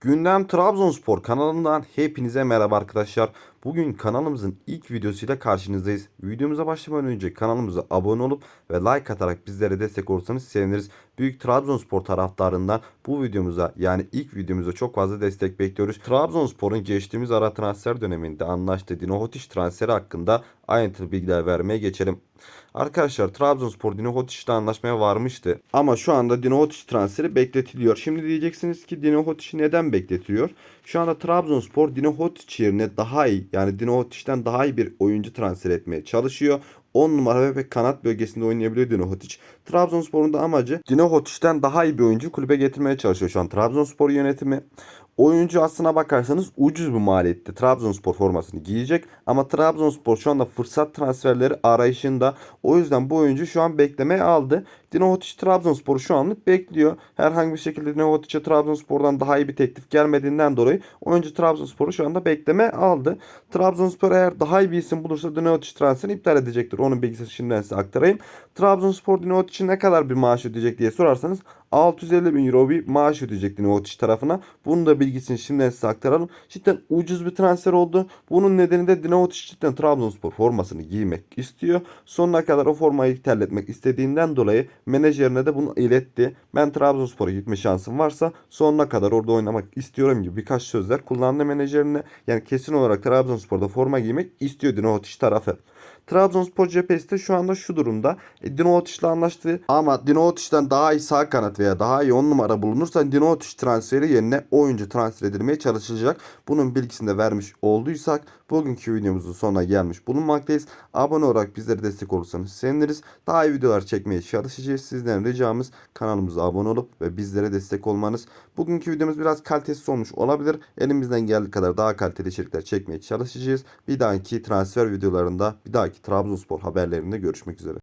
Gündem Trabzonspor kanalından hepinize merhaba arkadaşlar. Bugün kanalımızın ilk videosuyla karşınızdayız. Videomuza başlamadan önce kanalımıza abone olup ve like atarak bizlere destek olursanız seviniriz. Büyük Trabzonspor taraftarından bu videomuza yani ilk videomuza çok fazla destek bekliyoruz. Trabzonspor'un geçtiğimiz ara transfer döneminde anlaştığı Dino Hotić transferi hakkında ayrıntılı bilgiler vermeye geçelim. Arkadaşlar Trabzonspor Dino Hotić'le anlaşmaya varmıştı. Ama şu anda Dino Hotić transferi bekletiliyor. Şimdi diyeceksiniz ki Dino Hotić neden bekletiliyor? Şu anda Trabzonspor Dino Hotić yerine daha iyi yani Dino Hotić'ten daha iyi bir oyuncu transfer etmeye çalışıyor. 10 numara ve kanat bölgesinde oynayabiliyor Dino Hotić. Trabzonspor'un da amacı Dino Hotić'ten daha iyi bir oyuncu kulübe getirmeye çalışıyor şu an Trabzonspor yönetimi. Oyuncu aslına bakarsanız ucuz bir maliyette Trabzonspor formasını giyecek. Ama Trabzonspor şu anda fırsat transferleri arayışında. O yüzden bu oyuncu şu an beklemeye aldı. Dino Hotić Trabzonspor'u şu anlık bekliyor. Herhangi bir şekilde Dino Hotić'e Trabzonspor'dan daha iyi bir teklif gelmediğinden dolayı oyuncu Trabzonspor'u şu anda bekleme aldı. Trabzonspor eğer daha iyi bir isim bulursa Dino Hotić transferini iptal edecektir. Onun bilgisini şimdiden size aktarayım. Trabzonspor Dino Hotić'e ne kadar bir maaş ödeyecek diye sorarsanız 650 bin euro bir maaş ödeyecek Dino Hotić tarafına. Bunun da bilgisini şimdiden size aktaralım. Cidden ucuz bir transfer oldu. Bunun nedeni de Dino Hotić cidden Trabzonspor formasını giymek istiyor. Sonuna kadar o formayı terletmek istediğinden dolayı menajerine de bunu iletti. Ben Trabzonspor'a gitme şansım varsa sonuna kadar orada oynamak istiyorum gibi birkaç sözler kullandı menajerine. Yani kesin olarak Trabzonspor'da forma giymek istiyor Dino Hotić tarafı. Trabzonspor cephesi de şu anda şu durumda. E, Dino Hotić'le anlaştı ama Dino Hotić'ten daha iyi sağ kanat veya daha iyi 10 numara bulunursa Dino Hotić transferi yerine oyuncu transfer edilmeye çalışılacak. Bunun bilgisini de vermiş olduysak bugünkü videomuzun sonuna gelmiş bulunmaktayız. Abone olarak bizlere destek olursanız seviniriz. Daha iyi videolar çekmeye çalışacağız. Sizden ricamız kanalımıza abone olup ve bizlere destek olmanız. Bugünkü videomuz biraz kalitesiz olmuş olabilir. Elimizden geldiği kadar daha kaliteli içerikler çekmeye çalışacağız. Bir dahaki transfer videolarında bir dahaki Trabzonspor haberlerinde görüşmek üzere.